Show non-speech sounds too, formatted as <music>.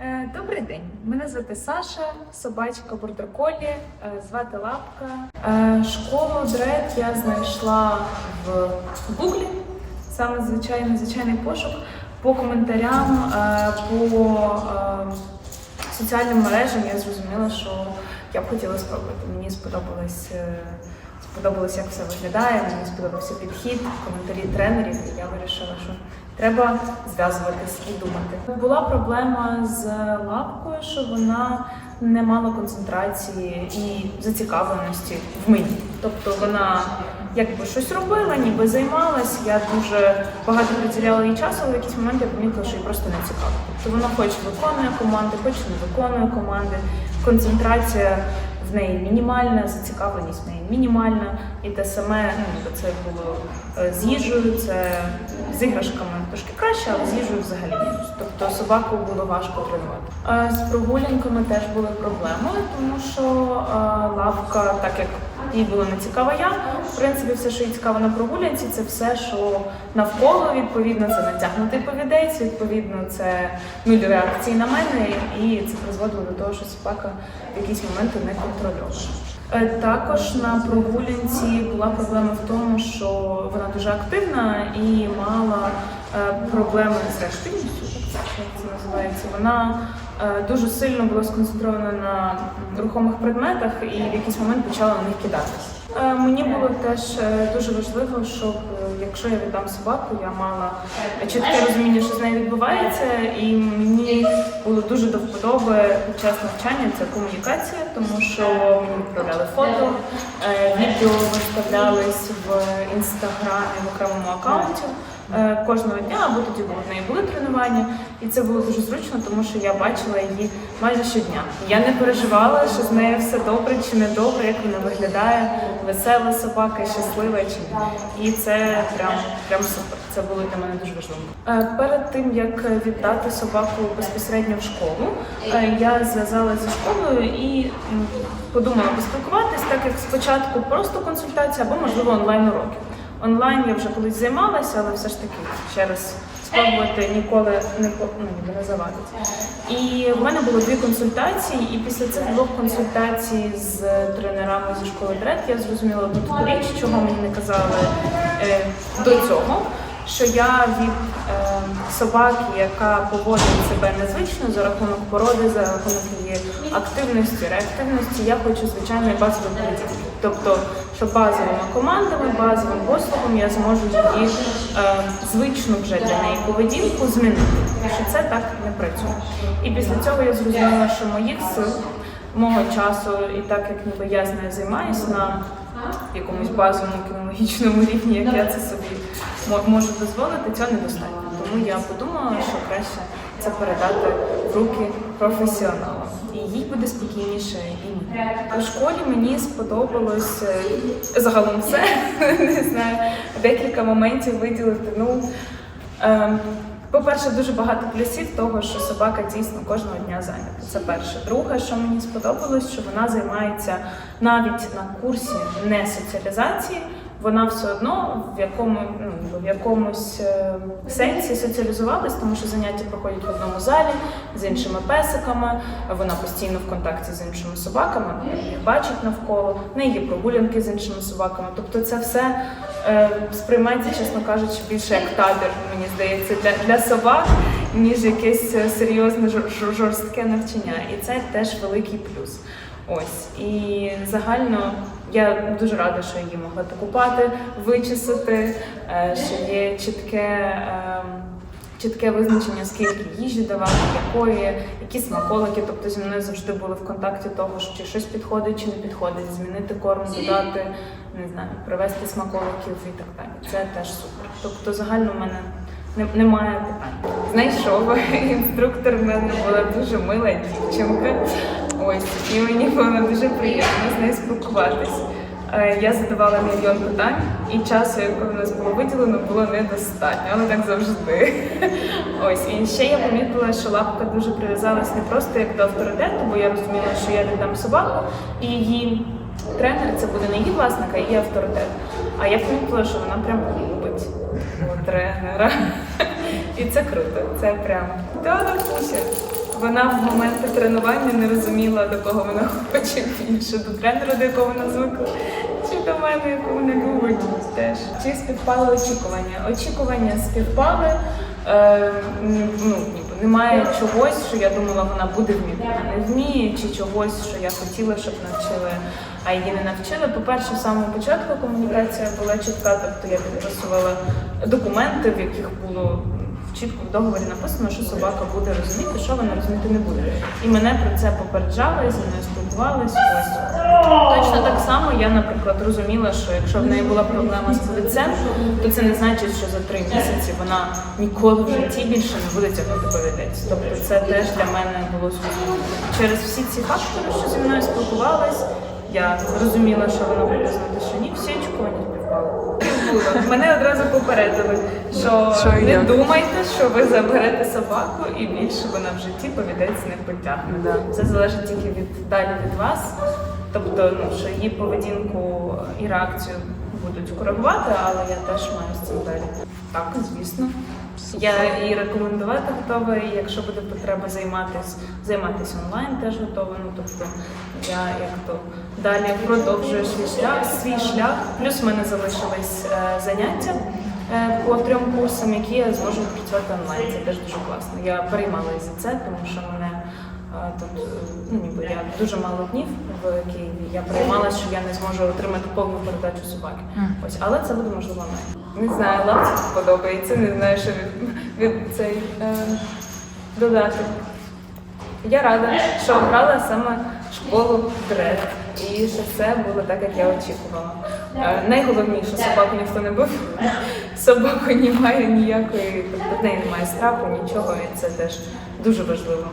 Е, Добрий день, мене звати Саша, собачка бордерколі, е, звати Лапка. Е, Школу дред я знайшла в Гуглі, саме звичайний звичайний пошук по коментарям, по соціальним мережам я зрозуміла, що я б хотіла спробувати. Мені сподобалось. Сподобалось, як все виглядає, мені сподобався підхід, коментарі тренерів, і я вирішила, що треба зв'язуватись і думати. Була проблема з лапкою, що вона не мала концентрації і зацікавленості в мені. Тобто вона якби щось робила, ніби займалась. Я дуже багато приділяла їй часу, але в якийсь момент я помітила, що їй просто не цікаво. Тобто вона хоч виконує команди, хоч не виконує команди. Концентрація в неї мінімальна, зацікавленість в неї мінімальна, і те саме ну, це було е, з їжею, це з іграшками трошки краще, але з їжею взагалі. Тобто собаку було важко тренувати. Е, З прогулянками теж були проблеми, тому що е, лавка, так як їй було не цікава я, в принципі, все, що їй цікаво на прогулянці, це все, що навколо, відповідно, це натягнутий повідець, відповідно, це нуль реакції на мене, і це призводило до того, що собака в якісь моменти не контрольована. Е, Також на прогулянці була проблема в тому, що вона дуже активна і мала е, проблеми з реактивністю, як це називається. Вона дуже сильно була сконцентрована на рухомих предметах і в якийсь момент почала на них кидатися. Е, Мені було теж е, дуже важливо, щоб е, якщо я віддам собаку, я мала чітке розуміння, що з нею відбувається, і мені було дуже до вподоби під час навчання це комунікація, тому що мені відправляли фото, е, відео виставлялись в інстаграмі в окремому аккаунті. Е, Кожного дня або тоді в неї були тренування, і це було дуже зручно, тому що я бачила її майже щодня. Я не переживала, що з нею все добре чи не добре, як вона виглядає, весела собака, щаслива чи ні. І це прям прям супер. Це було для мене дуже важливо. Е, Перед тим як віддати собаку безпосередньо в школу, е, я зв'язалася зі школою і подумала поспілкуватись, так як спочатку просто консультація або можливо онлайн уроки. Онлайн я вже колись займалася, але все ж таки ще раз спробувати ніколи не ну, не завадить. І в мене було дві консультації, і після цих двох консультацій з тренерами зі школи дред я зрозуміла одну річ, чого мені не казали е, до цього. Що я від е, собаки, яка поводить себе незвично за рахунок породи, за рахунок її активності, реактивності, я хочу звичайної базової поведінки. Тобто, що базовими командами, базовим послугом я зможу її е, звичну вже для неї поведінку змінити. Що це так не працює. І після цього я зрозуміла, що моїх сил, мого часу, і так як ніби я з нею займаюсь на якомусь базовому кінологічному рівні, як я це собі можу дозволити, цього недостатньо. Тому я подумала, що краще це передати в руки професіоналам. І їй спокійніше і мені. У школі мені сподобалось е, загалом все. <laughs> Не знаю, декілька моментів виділити. Ну, ем, по-перше, дуже багато плюсів того, що собака дійсно кожного дня зайнята. Це перше. Друге, що мені сподобалось, що вона займається навіть на курсі не соціалізації. Вона все одно в якому ну, в якомусь е, сенсі соціалізувалась, тому що заняття проходять в одному залі з іншими песиками. Вона постійно в контакті з іншими собаками, вона їх бачить навколо. В неї є прогулянки з іншими собаками. Тобто, це все е, сприймається, чесно кажучи, більше як табір, мені здається, для, для собак, ніж якесь е, серйозне жор- жор- жорстке навчання. І це теж великий плюс. Ось і загально я дуже рада, що її могла покупати, вичесати, е, що є чітке. ем, Чітке визначення, скільки їжі давати, якої, які смаколики. Тобто зі мною завжди були в контакті того, що чи щось підходить, чи не підходить, змінити корм, додати, не знаю, привезти смаколиків і так далі. Це теж супер. Тобто загально в мене немає питань. Знайшов <laughs> інструктор в мене була дуже мила дівчинка. Ось і мені було дуже приємно з нею спілкуватись. Е, Я задавала мільйон питань, і часу, якого в нас було виділено, було недостатньо, але так завжди. <laughs> Ось і ще я помітила, що лапка дуже прив'язалась не просто як до авторитету, бо я розуміла, що я віддам собаку, і її тренер це буде не її власник, а її авторитет. А я помітила, що вона прям любить <laughs> тренера. <laughs> І це круто. Це прям та Пуся. Вона в моменти тренування не розуміла, до кого вона хоче більше, до тренера, до якого вона звикла, чи до мене, яку вона любить теж. Чи співпали очікування? Очікування співпали. Е, ну, немає чогось, що я думала, вона буде вміти, вона не вміє, чи чогось, що я хотіла, щоб навчили, а її не навчили. По-перше, з самого початку комунікація була чітка, тобто я підписувала документи, в яких було чітко в договорі написано, що собака буде розуміти, що вона розуміти не буде. І мене про це попереджали, зі мною спілкувалися. Точно так само я, наприклад, розуміла, що якщо в неї була проблема з повідцем, то це не значить, що за три місяці вона ніколи в житті більше не буде тягнути повідець. Тобто це теж для мене було зрозуміло. Через всі ці фактори, що зі мною спілкувались, я зрозуміла, що вона буде знати, що ні, всі очікування співпали. Було. Мене одразу попередили, що, Що не як? думайте, що ви заберете собаку і більше вона в житті повідець не потягне. Да. Це залежить тільки від далі від вас. Тобто, ну що її поведінку і реакцію будуть коригувати, але я теж маю з цим далі. Так, звісно. Я і рекомендувати готова, і якщо буде потреба займатися, займатися онлайн, теж готова. Ну тобто я як то далі продовжую свій шлях, свій шлях. Плюс в мене залишились е, заняття е, по трьом курсам, які я зможу працювати онлайн. Це теж дуже класно. Я переймалася за це, тому що мене е, тут е, ну ніби я дуже мало днів в Києві. Я переймалася, що я не зможу отримати повну передачу собаки. Ось, але це буде можливо онлайн. Не знаю, лапці подобається, не знаю, що від, від цей е, додати. Я рада, що обрала саме школу дред. І що все було так, як я очікувала. Е, найголовніше, собаку ніхто не бив. Собаку немає ніякої, тобто в неї немає страху, нічого, і це теж дуже важливо.